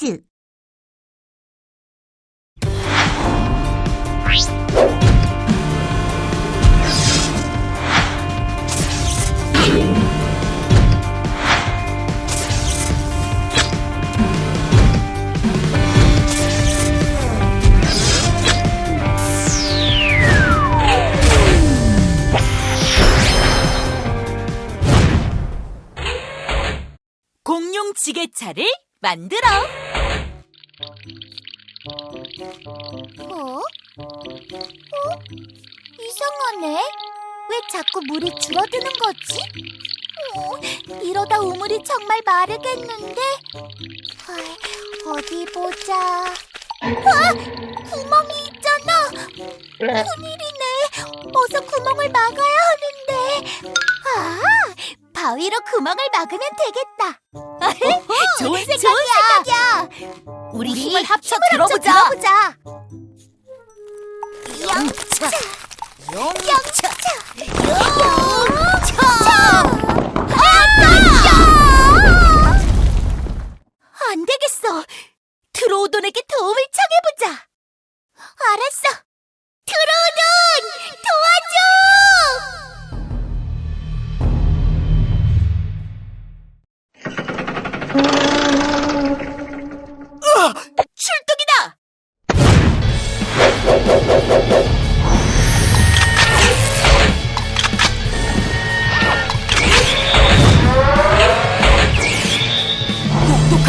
퀴즈. 공룡 지게차를 만들어. 어? 어? 이상하네. 왜 자꾸 물이 줄어드는 거지? 어, 이러다 우물이 정말 마르겠는데? 아, 어디 보자. 아! 구멍이 있잖아. 큰일이네. 어서 구멍을 막아야 하는데. 아, 바위로 구멍을 막으면 되겠다. 좋은 좋은 생각이야. 힘을 합쳐 들어보자. 들어보자.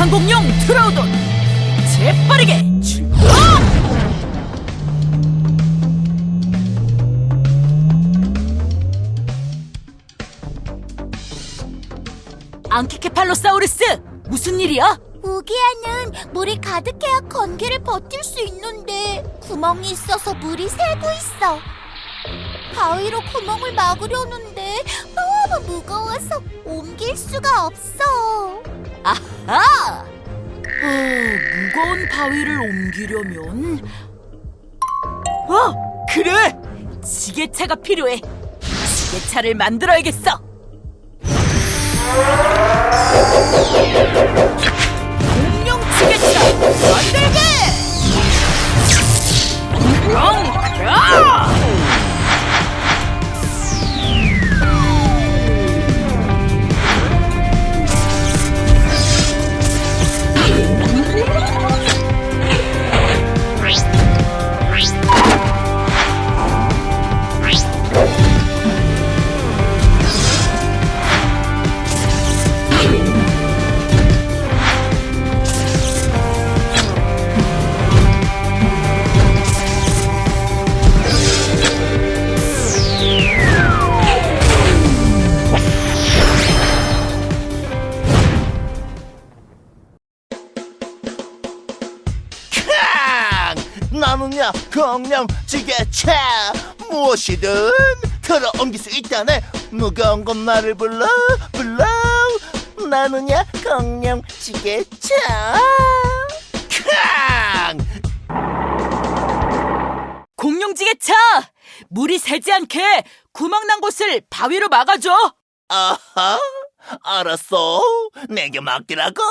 공룡 트로우돈 재빠르게 출동! 앙키케팔로사우루스 무슨 일이야? 우기야는 물이 가득해야 건기를 버틸 수 있는데 구멍이 있어서 물이 새고 있어. 바위로 구멍을 막으려는데 너무 무거워서 옮길 수가 없어. 아하! 어, 무거운 바위를 옮기려면 어, 그래! 지게차가 필요해. 지게차를 만들어야겠어. 공룡 지게차 무엇이든 들어 옮길 수 있다네. 무거운 건 나를 불러 불러. 공룡 지게차 캉! 공룡 지게차! 물이 새지 않게 구멍 난 곳을 바위로 막아줘. 아하 알았어. 내게 맡기라고.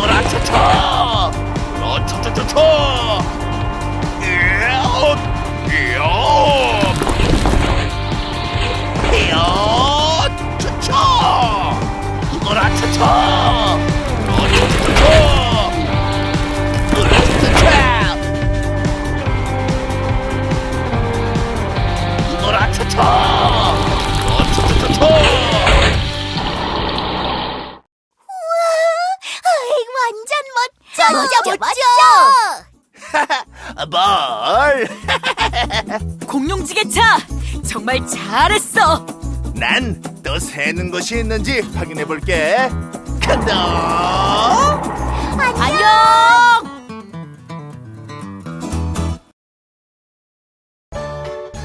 으라차차 으라차차차차 으라차차차 아이, 완전 멋져. 멋져, 멋져. 뭘? 공룡 지게 차! 정말 잘했어. 난 또 새는 것이 있는지 확인해 볼게. 간다. 안녕!